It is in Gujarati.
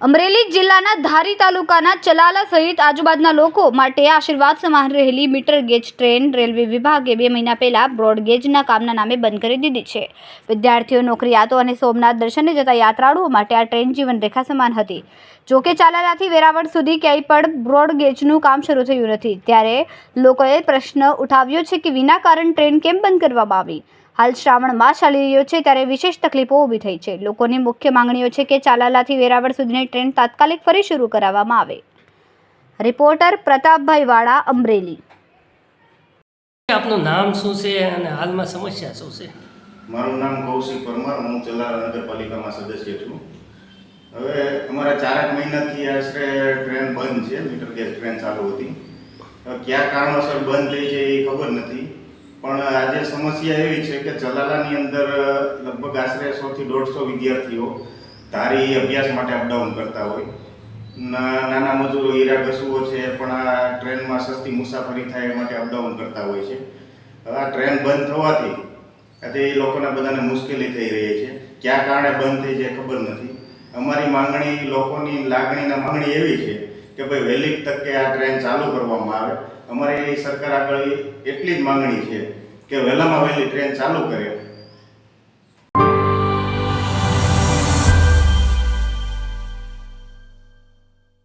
અમરેલી જિલ્લાના ધારી તાલુકાના ચલાલા સહિત આજુબાજુના લોકો માટે આશીર્વાદ સમાન રહેલી મીટર ગેજ ટ્રેન રેલવે વિભાગે બે મહિના પહેલા બ્રોડગેજના કામના નામે બંધ કરી દીધી છે. વિદ્યાર્થીઓ, નોકરિયાતો અને સોમનાથ દર્શને જતા યાત્રાળુઓ માટે આ ટ્રેન જીવનરેખા સમાન હતી. જો કે ચાલાલાથી વેરાવળ સુધી ક્યાંય પણ બ્રોડગેજનું કામ શરૂ થયું નથી. ત્યારે લોકોએ પ્રશ્ન ઉઠાવ્યો છે કે વિના કારણ ટ્રેન કેમ બંધ કરવામાં આવી? હાલ શ્રાવણ માસ ચાલી રહ્યો છે ત્યારે વિશેષ તકલીફો ઊભી થઈ છે. લોકોની મુખ્ય માંગણીઓ છે કે ચાલાલાથી વેરાવળ સુધીની ટ્રેન તાત્કાલિક ફરી શરૂ કરાવવામાં આવે. રિપોર્ટર પ્રતાપભાઈ વાળા અમરેલી. આપનું નામ શું છે અને હાલમાં સમસ્યા શું છે? મારું નામ કૌશિક પરમાર. હું ચલાર નગરપાલિકામાં સદસ્ય છું. હવે અમારા ચારક મહિનાથી આશરે ટ્રેન બંધ છે. મીટર ગેસ ટ્રેન ચાલુ હતી. કયા કારણોસર બંધ થઈ છે એ ખબર નથી. પણ આજે સમસ્યા એવી છે કે જલાલાની અંદર લગભગ આશરે સોથી દોઢસો વિદ્યાર્થીઓ ધારી અભ્યાસ માટે અપડાઉન કરતા હોય. નાના મજૂરો હીરા ઘસુઓ છે, પણ આ ટ્રેનમાં સસ્તી મુસાફરી થાય એ માટે અપડાઉન કરતા હોય છે. આ ટ્રેન બંધ થવાથી, આજે એ લોકોને બધાને મુશ્કેલી થઈ રહી છે. ક્યાં કારણે બંધ થઈ છે ખબર નથી. અમારી માંગણી, લોકોની લાગણીના માંગણી એવી છે કે ભાઈ વહેલી તકે આ ટ્રેન ચાલુ કરવામાં આવે. અમારી સરકાર આગળ એટલી જ માંગણી છે કે વહેલામાં વહેલી ટ્રેન ચાલુ કરે.